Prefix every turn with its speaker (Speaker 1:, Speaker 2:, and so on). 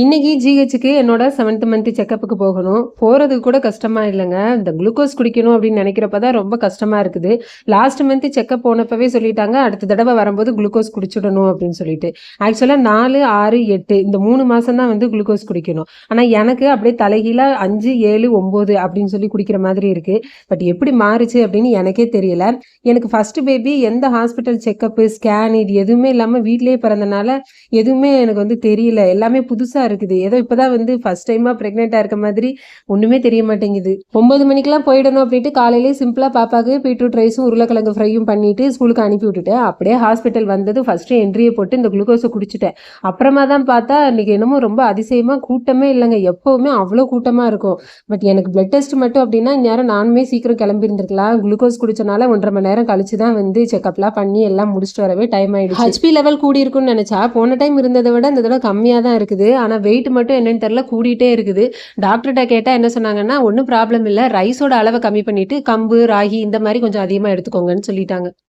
Speaker 1: இன்னைக்கு ஜிஹெச்சுக்கு என்னோட seventh month செக்கப்புக்கு போகணும். போகிறதுக்கு கூட கஷ்டமா இல்லைங்க. இந்த குளுக்கோஸ் குடிக்கணும் அப்படின்னு நினைக்கிறப்ப தான் ரொம்ப கஷ்டமா இருக்குது. லாஸ்ட் மந்த் செக்கப் போனப்பவே சொல்லிட்டாங்க. அடுத்த தடவை வரும்போது குளுக்கோஸ் குடிச்சிடணும் அப்படின்னு சொல்லிட்டு. ஆக்சுவலாக நாலு ஆறு எட்டு இந்த மூணு மாதம் தான் வந்து குளுக்கோஸ் குடிக்கணும். ஆனால் எனக்கு அப்படியே தலைகீழ அஞ்சு ஏழு ஒம்பது அப்படின்னு சொல்லி குடிக்கிற மாதிரி இருக்கு. பட் எப்படி மாறுச்சு அப்படின்னு எனக்கே தெரியல. எனக்கு ஃபர்ஸ்ட் பேபி எந்த ஹாஸ்பிட்டல் செக்கப்பு ஸ்கேன் இது எதுவுமே இல்லாமல் வீட்லேயே பிறந்தனால எதுவுமே எனக்கு வந்து தெரியல. எல்லாமே புதுசாக புதுசா இருக்குது. ஏதோ இப்பதான் வந்து ஃபர்ஸ்ட் டைமா ப்ரெக்னெண்ட்டாக இருக்க மாதிரி ஒன்றுமே தெரிய மாட்டேங்குது. ஒன்பது மணிக்கெல்லாம் போயிடணும் அப்படின்ட்டு காலையிலேயே சிம்பிளாக பாப்பாக்கு பீட்ரூட் ரைஸும் உருளைக்கிழங்கு ஃப்ரையும் பண்ணிட்டு ஸ்கூலுக்கு அனுப்பி விட்டுட்டேன். அப்படியே ஹாஸ்பிட்டல் வந்தது. ஃபஸ்ட்டு என்ட்ரியை போட்டு இந்த குளுக்கோஸை குடிச்சிட்டேன். அப்புறமா தான் பார்த்தா இன்னைக்கு என்னமோ ரொம்ப அதிசயமாக கூட்டமே இல்லைங்க. எப்போவுமே அவ்வளோ கூட்டமாக இருக்கும். பட் எனக்கு பிளட் டெஸ்ட் மட்டும் அப்படின்னா இந்நேரம் நானுமே சீக்கிரம் கிளம்பியிருந்திருக்கலாம். குளுக்கோஸ் குடிச்சனால ஒன்றரை மணி நேரம் கழிச்சு தான் வந்து செக்அப்லாம் பண்ணி எல்லாம் முடிச்சுட்டு வரவே டைம் ஆகிடுச்சு ஹெச்பி லெவல் கூடி இருக்கும்னு நினைச்சா போன டைம் இருந்ததை விட இந்த தடவை கம்மியாக தான் இருக்குது. ஆனால் வெயிட் மட்டும் என்னென்னு தெரில கூடிட்டே இருக்குது. டாக்டர்கிட்ட கேட்டால் என்ன சொன்னாங்கன்னா ஒன்றும் ப்ராப்ளம் இல்லை. ரைஸோட அளவை கம்மி பண்ணிவிட்டு கம்பு ராகி இந்த மாதிரி கொஞ்சம் அதிகமாக எடுத்துக்கோங்கன்னு சொல்லிட்டாங்க.